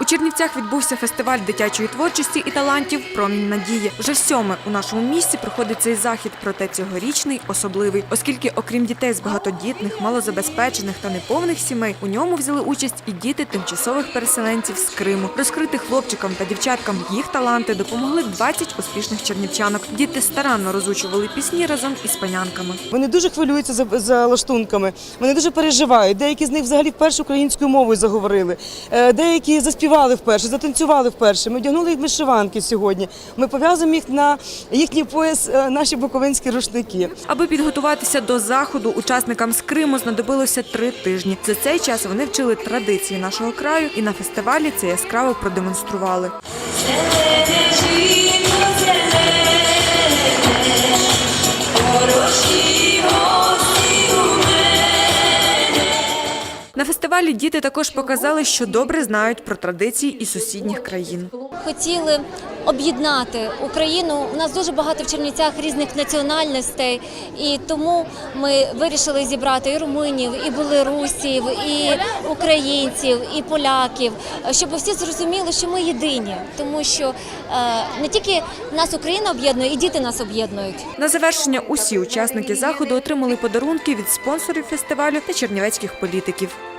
У Чернівцях відбувся фестиваль дитячої творчості і талантів Промінь надії. Вже сьоме у нашому місті проходить цей захід, проте цьогорічний особливий, оскільки, окрім дітей з багатодітних, малозабезпечених та неповних сімей, у ньому взяли участь і діти тимчасових переселенців з Криму. Розкрити хлопчикам та дівчаткам їх таланти допомогли 20 успішних чернівчанок. Діти старанно розучували пісні разом із панянками. Вони дуже хвилюються за, за лаштунками, вони дуже переживають. Деякі з них взагалі вперше українською мовою заговорили, Е, деякі заспівали вперше, затанцювали вперше. Ми вдягнули їх вишиванки сьогодні. Ми пов'язуємо їх на їхній пояс, е, наші буковинські рушники. Аби підготуватися до заходу, учасникам з Криму знадобилося три тижні. За цей час вони вчили традиції нашого краю і на фестивалі це яскраво продемонстрували. На фестивалі діти також показали, що добре знають про традиції і сусідніх країн. хотіли об'єднати Україну. У нас дуже багато в Чернівцях різних національностей, і тому ми вирішили зібрати і румунів, і білорусів, і українців, і поляків, щоб всі зрозуміли, що ми єдині, тому що е, не тільки нас Україна об'єднує, і діти нас об'єднують. На завершення усі учасники заходу отримали подарунки від спонсорів фестивалю та чернівецьких політиків.